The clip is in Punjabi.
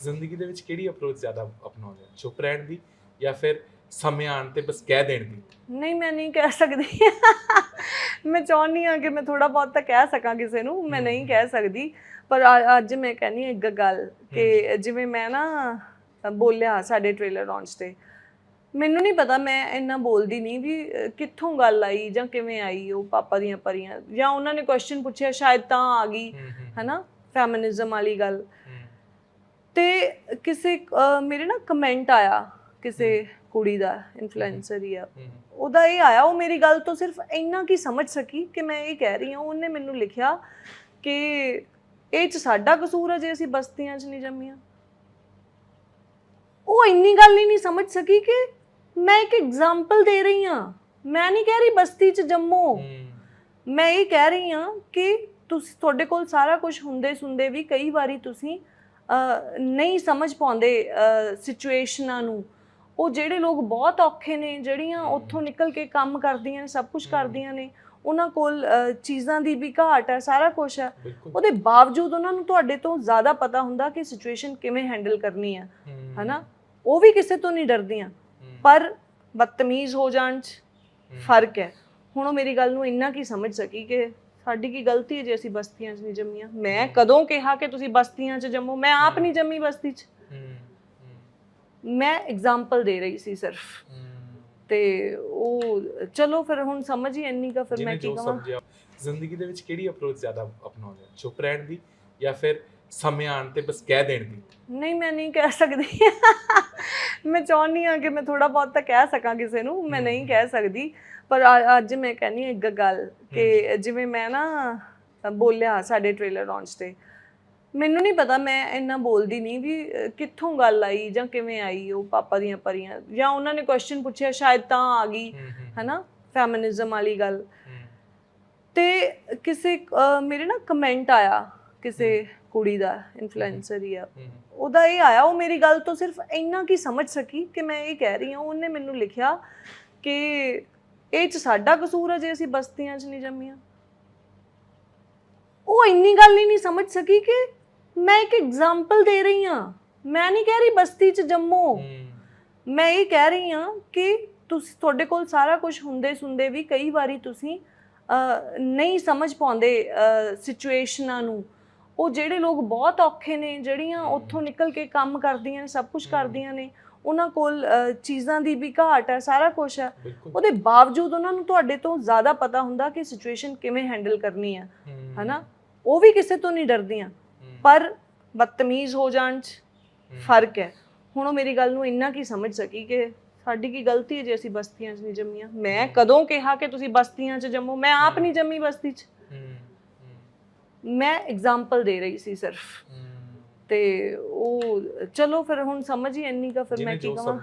ਜ਼ਿੰਦਗੀ ਦੇ ਵਿੱਚ ਕਿਹੜੀ ਅਪਰੋਚ ਜ਼ਿਆਦਾ ਅਪਣਾਉਂਦੇ ਹੋ? ਚੁੱਪ ਰਹਿਣ ਦੀ ਜਾਂ ਫਿਰ ਸਮੇਂ ਆਉਣ ਤੇ ਬਸ ਕਹਿ ਦੇਣ ਦੀ? ਨਹੀਂ ਮੈਂ ਨਹੀਂ ਕਹਿ ਸਕਦੀ। ਮੈਂ ਚਾਹੁੰਦੀ ਹਾਂ ਕਿ ਮੈਂ ਥੋੜਾ ਬਹੁਤ ਤਾਂ ਕਹਿ ਸਕਾਂ ਕਿਸੇ ਨੂੰ ਮੈਂ ਨਹੀਂ ਕਹਿ ਸਕਦੀ। ਪਰ ਅੱਜ ਮੈਂ ਕਹਿੰਦੀ ਹਾਂ ਇੱਕ ਗੱਲ ਕਿ ਜਿਵੇਂ ਮੈਂ ਨਾ ਬੋਲਿਆ ਸਾਡੇ ਟ੍ਰੇਲਰ ਲਾਂਚ ਤੇ ਮੈਨੂੰ ਨਹੀਂ ਪਤਾ ਮੈਂ ਇੰਨਾ ਬੋਲਦੀ ਨਹੀਂ ਵੀ ਕਿੱਥੋਂ ਗੱਲ ਆਈ ਜਾਂ ਕਿਵੇਂ ਆਈ ਉਹ ਪਾਪਾ ਦੀਆਂ ਪਰੀਆਂ ਜਾਂ ਉਹਨਾਂ ਨੇ ਕੁਐਸਚਨ ਪੁੱਛਿਆ ਸ਼ਾਇਦ ਤਾਂ ਆ ਗਈ ਹਨਾ? ਫੈਮਿਨਿਜ਼ਮ ਵਾਲੀ ਗੱਲ। ਤੇ ਕਿਸੇ ਮੇਰੇ ਨਾ ਕਮੈਂਟ ਆਇਆ ਕਿਸੇ ਕੁੜੀ ਦਾ ਇਨਫਲੂਐਂਸਰ ਹੀ ਆ। ਉਹਦਾ ਇਹ ਆਇਆ ਉਹ ਮੇਰੀ ਗੱਲ ਤੋਂ ਸਿਰਫ ਇੰਨਾ ਕੀ ਸਮਝ ਸਕੀ ਕਿ ਮੈਂ ਇਹ ਕਹਿ ਰਹੀ ਹਾਂ ਉਹਨੇ ਮੈਨੂੰ ਲਿਖਿਆ ਕਿ ਇਹ ਚ ਸਾਡਾ ਕਸੂਰ ਹੈ ਜੇ ਅਸੀਂ ਬਸਤੀਆਂ 'ਚ ਨਹੀਂ ਜੰਮੀਆਂ। ਉਹ ਇੰਨੀ ਗੱਲ ਹੀ ਨਹੀਂ ਸਮਝ ਸਕੀ ਕਿ ਮੈਂ ਇੱਕ ਐਗਜ਼ਾਮਪਲ ਦੇ ਰਹੀ ਹਾਂ। ਮੈਂ ਨਹੀਂ ਕਹਿ ਰਹੀ ਬਸਤੀ 'ਚ ਜੰਮੋ। ਮੈਂ ਇਹ ਕਹਿ ਰਹੀ ਹਾਂ ਕਿ ਤੁਸੀਂ ਤੁਹਾਡੇ ਕੋਲ ਸਾਰਾ ਕੁਝ ਹੁੰਦੇ ਸੁਣਦੇ ਵੀ ਕਈ ਵਾਰੀ ਤੁਸੀਂ ਨਹੀਂ ਸਮਝ ਪਾਉਂਦੇ ਸਿਚੁਏਸ਼ਨਾਂ ਨੂੰ। ਉਹ ਜਿਹੜੇ ਲੋਕ ਬਹੁਤ ਔਖੇ ਨੇ ਜਿਹੜੀਆਂ ਉੱਥੋਂ ਨਿਕਲ ਕੇ ਕੰਮ ਕਰਦੀਆਂ ਨੇ ਸਭ ਕੁਝ ਕਰਦੀਆਂ ਨੇ ਉਹਨਾਂ ਕੋਲ ਚੀਜ਼ਾਂ ਦੀ ਵੀ ਘਾਟ ਹੈ ਸਾਰਾ ਕੁਝ ਹੈ। ਉਹਦੇ ਬਾਵਜੂਦ ਉਹਨਾਂ ਨੂੰ ਤੁਹਾਡੇ ਤੋਂ ਜ਼ਿਆਦਾ ਪਤਾ ਹੁੰਦਾ ਕਿ ਸਿਚੁਏਸ਼ਨ ਕਿਵੇਂ ਹੈਂਡਲ ਕਰਨੀ ਹੈ ਹਨਾ? ਉਹ ਵੀ ਕਿਸੇ ਤੋਂ ਨਹੀਂ ਡਰਦੀਆਂ। ਪਰ ਬਦਤਮੀਜ਼ ਹੋ ਜਾਣ 'ਚ ਫ਼ਰਕ ਹੈ। ਹੁਣ ਉਹ ਮੇਰੀ ਗੱਲ ਨੂੰ ਇੰਨਾ ਕੀ ਸਮਝ ਸਕੀ ਕਿ ਸਾਡੀ ਕੀ ਗਲਤੀ ਹੈ ਜੇ ਅਸੀਂ ਬਸਤੀਆਂ 'ਚ ਨਹੀਂ ਜੰਮੀਆਂ? ਮੈਂ ਕਦੋਂ ਕਿਹਾ ਕਿ ਤੁਸੀਂ ਬਸਤੀਆਂ 'ਚ ਜੰਮੋ? ਮੈਂ ਆਪ ਨਹੀਂ ਜੰਮੀ ਬਸਤੀ 'ਚ। ਮੈਂ ਐਗਜ਼ਾਮਪਲ ਦੇ ਰਹੀ ਸੀ ਸਿਰਫ। ਤੇ ਉਹ ਚਲੋ ਫਿਰ ਹੁਣ ਸਮਝ ਹੀ ਇੰਨੀ ਕਾ ਫਿਰ ਮੈਂ ਕੀ ਕਹਾਂ ਜ਼ਿੰਦਗੀ ਦੇ ਵਿੱਚ ਕਿਹੜੀ ਅਪਰੋਚ ਜ਼ਿਆਦਾ ਅਪਣਾਉਂਦੇ ਹੋ? ਚੁੱਪ ਰਹਿਣ ਦੀ ਜਾਂ ਫਿਰ ਸਮੇਂ ਆਉਣ ਤੇ ਬਸ ਕਹਿ ਦੇਣ ਦੀ ਨਹੀਂ ਮੈਂ ਨਹੀਂ ਕਹਿ ਸਕਦੀ। ਮੈਂ ਚਾਹੁੰਦੀ ਹਾਂ ਕਿ ਮੈਂ ਥੋੜਾ ਬਹੁਤ ਤਾਂ ਕਹਿ ਸਕਾਂ ਕਿਸੇ ਨੂੰ ਮੈਂ ਨਹੀਂ ਕਹਿ ਸਕਦੀ। ਪਰ ਅ- ਅੱਜ ਮੈਂ ਕਹਿੰਦੀ ਹਾਂ ਇੱਕ ਗੱਲ ਕਿ ਜਿਵੇਂ ਮੈਂ ਨਾ ਬੋਲਿਆ ਸਾਡੇ ਟ੍ਰੇਲਰ ਲਾਂਚ ਤੇ ਮੈਨੂੰ ਨਹੀਂ ਪਤਾ ਮੈਂ ਇੰਨਾ ਬੋਲਦੀ ਨਹੀਂ ਵੀ ਅ, ਕਿੱਥੋਂ ਗੱਲ ਆਈ ਜਾਂ ਕਿਵੇਂ ਆਈ ਉਹ ਪਾਪਾ ਦੀਆਂ ਪਰੀਆਂ ਜਾਂ ਉਹਨਾਂ ਨੇ ਕੁਐਸਚਨ ਪੁੱਛਿਆ ਸ਼ਾਇਦ ਤਾਂ ਆ ਗਈ ਹਨਾ? ਫੈਮਿਨਿਜ਼ਮ ਵਾਲੀ ਗੱਲ। ਤੇ ਕਿਸੇ ਅ, ਮੇਰੇ ਨਾ ਕਮੈਂਟ ਆਇਆ ਕਿਸੇ ਕੁੜੀ ਦਾ ਇਨਫਲੂਐਂਸਰ ਹੀ ਆ। ਉਹਦਾ ਇਹ ਆਇਆ ਉਹ ਮੇਰੀ ਗੱਲ ਤੋਂ ਸਿਰਫ ਇੰਨਾ ਕੀ ਸਮਝ ਸਕੀ ਕਿ ਮੈਂ ਇਹ ਕਹਿ ਰਹੀ ਹਾਂ ਉਹਨੇ ਮੈਨੂੰ ਲਿਖਿਆ ਕਿ ਇਹ ਚ ਸਾਡਾ ਕਸੂਰ ਹੈ ਜੇ ਅਸੀਂ ਬਸਤੀਆਂ 'ਚ ਨਹੀਂ ਜੰਮੀਆਂ। ਉਹ ਇੰਨੀ ਗੱਲ ਹੀ ਨਹੀਂ ਸਮਝ ਸਕੀ ਕਿ ਮੈਂ ਇੱਕ ਐਗਜ਼ਾਮਪਲ ਦੇ ਰਹੀ ਹਾਂ। ਮੈਂ ਨਹੀਂ ਕਹਿ ਰਹੀ ਬਸਤੀ 'ਚ ਜੰਮੋ। ਮੈਂ ਇਹ ਕਹਿ ਰਹੀ ਹਾਂ ਕਿ ਤੁਸੀਂ ਤੁਹਾਡੇ ਕੋਲ ਸਾਰਾ ਕੁਝ ਹੁੰਦੇ ਸੁਣਦੇ ਵੀ ਕਈ ਵਾਰੀ ਤੁਸੀਂ ਨਹੀਂ ਸਮਝ ਪਾਉਂਦੇ ਸਿਚੁਏਸ਼ਨਾਂ ਨੂੰ। ਉਹ ਜਿਹੜੇ ਲੋਕ ਬਹੁਤ ਔਖੇ ਨੇ ਜਿਹੜੀਆਂ ਉੱਥੋਂ ਨਿਕਲ ਕੇ ਕੰਮ ਕਰਦੀਆਂ ਨੇ ਸਭ ਕੁਝ ਕਰਦੀਆਂ ਨੇ ਉਹਨਾਂ ਕੋਲ ਚੀਜ਼ਾਂ ਦੀ ਵੀ ਘਾਟ ਹੈ ਸਾਰਾ ਕੁਝ ਹੈ। ਉਹਦੇ ਬਾਵਜੂਦ ਉਹਨਾਂ ਨੂੰ ਤੁਹਾਡੇ ਤੋਂ ਜ਼ਿਆਦਾ ਪਤਾ ਹੁੰਦਾ ਕਿ ਸਿਚੁਏਸ਼ਨ ਕਿਵੇਂ ਹੈਂਡਲ ਕਰਨੀ ਹੈ ਹਨਾ? ਉਹ ਵੀ ਕਿਸੇ ਤੋਂ ਨਹੀਂ ਡਰਦੀਆਂ। ਪਰ ਬਦਤਮੀਜ਼ ਹੋ ਜਾਣ 'ਚ ਫ਼ਰਕ ਹੈ। ਹੁਣ ਉਹ ਮੇਰੀ ਗੱਲ ਨੂੰ ਇੰਨਾ ਕੀ ਸਮਝ ਸਕੀ ਕਿ ਸਾਡੀ ਕੀ ਗਲਤੀ ਹੈ ਜੇ ਅਸੀਂ ਬਸਤੀਆਂ 'ਚ ਨਹੀਂ ਜੰਮੀਆਂ? ਮੈਂ ਕਦੋਂ ਕਿਹਾ ਕਿ ਤੁਸੀਂ ਬਸਤੀਆਂ 'ਚ ਜੰਮੋ? ਮੈਂ ਆਪ ਨਹੀਂ ਜੰਮੀ ਬਸਤੀ 'ਚ। ਮੈਂ ਐਗਜ਼ਾਮਪਲ ਦੇ ਰਹੀ ਸੀ ਸਿਰਫ। ਤੇ ਉਹ ਚਲੋ ਫਿਰ ਹੁਣ ਸਮਝ ਹੀ ਇੰਨੀ ਕਾ ਫਿਰ ਮੈਂ ਕੀ ਕਹਾਂ